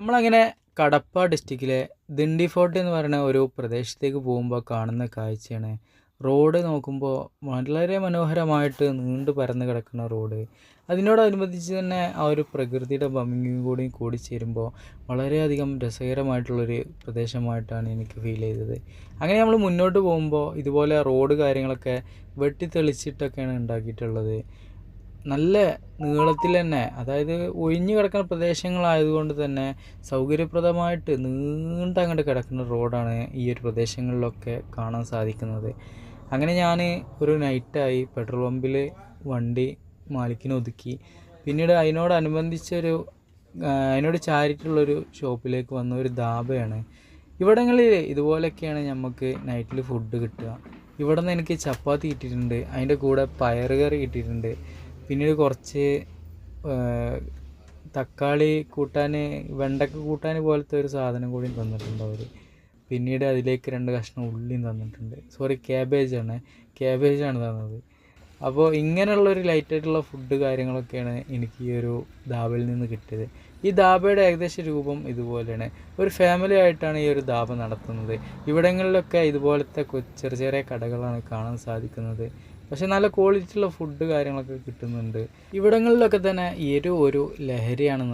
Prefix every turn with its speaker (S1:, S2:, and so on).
S1: നമ്മളങ്ങനെ കടപ്പ ഡിസ്ട്രിക്റ്റിലെ ദിണ്ടി ഫോർട്ട് എന്ന് പറയുന്ന ഒരു പ്രദേശത്തേക്ക് പോകുമ്പോൾ കാണുന്ന കാഴ്ചയാണ്. റോഡ് നോക്കുമ്പോൾ വളരെ മനോഹരമായിട്ട് നീണ്ടു പരന്ന് കിടക്കുന്ന റോഡ്. അതിനോടനുബന്ധിച്ച് തന്നെ ആ ഒരു പ്രകൃതിയുടെ ഭംഗിയും കൂടി കൂടി ചേരുമ്പോൾ വളരെയധികം രസകരമായിട്ടുള്ളൊരു പ്രദേശമായിട്ടാണ് എനിക്ക് ഫീൽ ചെയ്തത്. അങ്ങനെ നമ്മൾ മുന്നോട്ട് പോകുമ്പോൾ ഇതുപോലെ റോഡ് കാര്യങ്ങളൊക്കെ വെട്ടിത്തെളിച്ചിട്ടൊക്കെയാണ് ഉണ്ടാക്കിയിട്ടുള്ളത്. നല്ല നീളത്തിൽ തന്നെ അതായത് ഒഴിഞ്ഞു കിടക്കുന്ന പ്രദേശങ്ങളായതുകൊണ്ട് തന്നെ സൗകര്യപ്രദമായിട്ട് നീണ്ട അങ്ങോട്ട് കിടക്കുന്ന റോഡാണ് ഈ ഒരു പ്രദേശങ്ങളിലൊക്കെ കാണാൻ സാധിക്കുന്നത്. അങ്ങനെ ഞാൻ ഒരു നൈറ്റായി പെട്രോൾ പമ്പിൽ വണ്ടി മാലിക്കിന് ഒതുക്കി. പിന്നീട് അതിനോടനുബന്ധിച്ചൊരു അതിനോട് ചാരിട്ടുള്ളൊരു ഷോപ്പിലേക്ക് വന്ന ഒരു ധാബയാണ്. ഇവിടങ്ങളിൽ ഇതുപോലെയൊക്കെയാണ് നമുക്ക് നൈറ്റിൽ ഫുഡ് കിട്ടുക. ഇവിടെ നിന്ന് എനിക്ക് ചപ്പാത്തി കിട്ടിയിട്ടുണ്ട് അതിന്റെ കൂടെ പയറുകറി കിട്ടിയിട്ടുണ്ട്. പിന്നീട് കുറച്ച് തക്കാളി കൂട്ടാൻ വെണ്ടക്ക കൂട്ടാൻ പോലത്തെ ഒരു സാധനം കൂടി തന്നിട്ടുണ്ട് അവർ പിന്നീട് അതിലേക്ക് രണ്ട് കഷ്ണം ഉള്ളിയും തന്നിട്ടുണ്ട്. സോറി ക്യാബേജാണ് ആണ്. തന്നത്. അപ്പോൾ ഇങ്ങനെയുള്ളൊരു ലൈറ്റായിട്ടുള്ള ഫുഡ് കാര്യങ്ങളൊക്കെയാണ് എനിക്ക് ഈ ഒരു ധാബയിൽ നിന്ന് കിട്ടിയത്. ഈ ധാബയുടെ ഏകദേശ രൂപം ഇതുപോലെയാണ്. ഒരു ഫാമിലി ആയിട്ടാണ് ഈ ഒരു ധാബ നടത്തുന്നത്. ഇവിടങ്ങളിലൊക്കെ ഇതുപോലത്തെ ചെറിയ ചെറിയ കടകളാണ് കാണാൻ സാധിക്കുന്നത്. പക്ഷെ നല്ല ക്വാളിറ്റിയുള്ള ഫുഡ് കാര്യങ്ങളൊക്കെ കിട്ടുന്നുണ്ട്. ഇവിടങ്ങളിലൊക്കെ തന്നെ എരിവ് ഒരു ലഹരിയാണ്